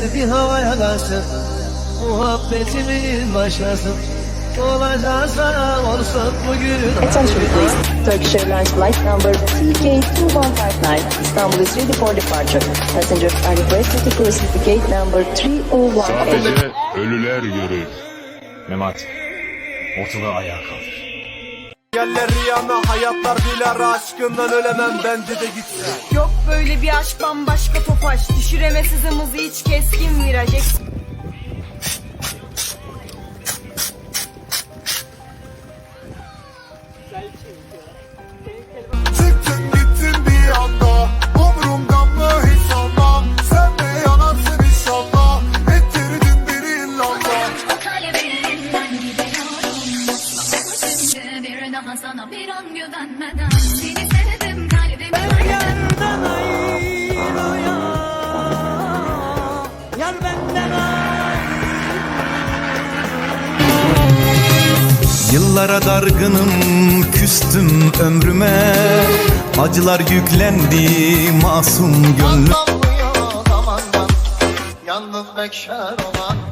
gelsin Muhabbetimiz başlasın Olacaksa olsun bugün Attention please. Turkish Airlines flight number TK2159 Istanbul is ready for departure. Passengers are requested to proceed to gate number 3018. Sadece ölüler görür. Memat, ortalığı ayağa kaldır. Yerler rüyana hayatlar diler aşkından ölemem bende de gitsin. Yok böyle bir aşk bambaşka topaç Düşüremez hızımızı hiç keskin viraj. Eks- Çıktın daha sana bir an güvenmeden. Seni sevdim kalbim Yıllara dargınım, küstüm ömrüme. Acılar yüklendi masum gönlüm. Anlamıyor zamandan Yalnız bekşer olan